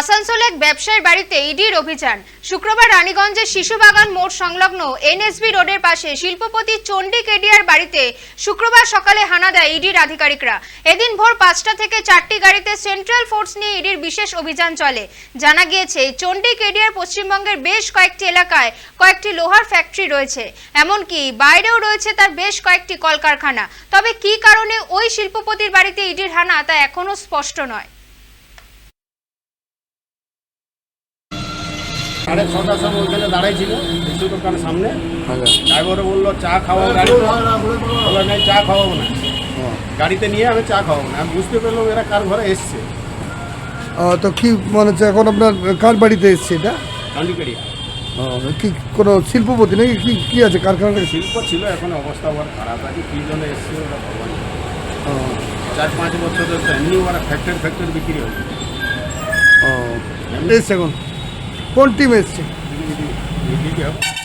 আসানসোলে এক ব্যবসায়ীর বাড়িতে ইডির অভিযান। শুক্রবার রানীগঞ্জের শিশুবাগান মোড় সংলগ্ন এনএসবি রোডের পাশে শিল্পপতি চণ্ডী কেডিয়ার বাড়িতে শুক্রবার সকালে হানা দেয় ইডির আধিকারিকরা। এদিন ভোর পাঁচটা থেকে চারটি গাড়িতে সেন্ট্রাল ফোর্স নিয়ে ইডির বিশেষ অভিযান চলে। জানা গিয়েছে, চণ্ডী কেডিয়ার পশ্চিমবঙ্গের বেশ কয়েকটি এলাকায় কয়েকটি লোহার ফ্যাক্টরি রয়েছে। এমনকি বাইরেও রয়েছে তার বেশ কয়েকটি কলকারখানা। তবে কী কারণে ওই শিল্পপতির বাড়িতে ইডির হানা তা এখনও স্পষ্ট নয়। সাড়ে ছটার সময় ওইখানে দাঁড়াই ছিল মিষ্টির দোকানের সামনে? আচ্ছা। ড্রাইভার বলল চা খাওয়াও গাড়িতে বলল নাই চা খাওয়াবো না। গাড়িতে নিয়ে আমি চা খাওয়াবো না। আমি বুঝতে পারলাম এরা কার ঘরে এসছে। তো কি মনে হচ্ছে এখন আপনার কার বাড়িতে এসছে এটা? কি কোনো শিল্পপতি নাকি? কি কি আছে কারখানাটা? শিল্প ছিল এখন অবস্থা ওর খারাপ আছে। কী জন্য এসছে ওরা ভগবান। চার পাঁচ বছর ধরে এমনি ওরা ফ্যাক্টরি ফ্যাক্টরি বিক্রি হচ্ছে। ও। এসছে এখন? কোন টিম এসছে এদিকে- এদিকে- এদিকে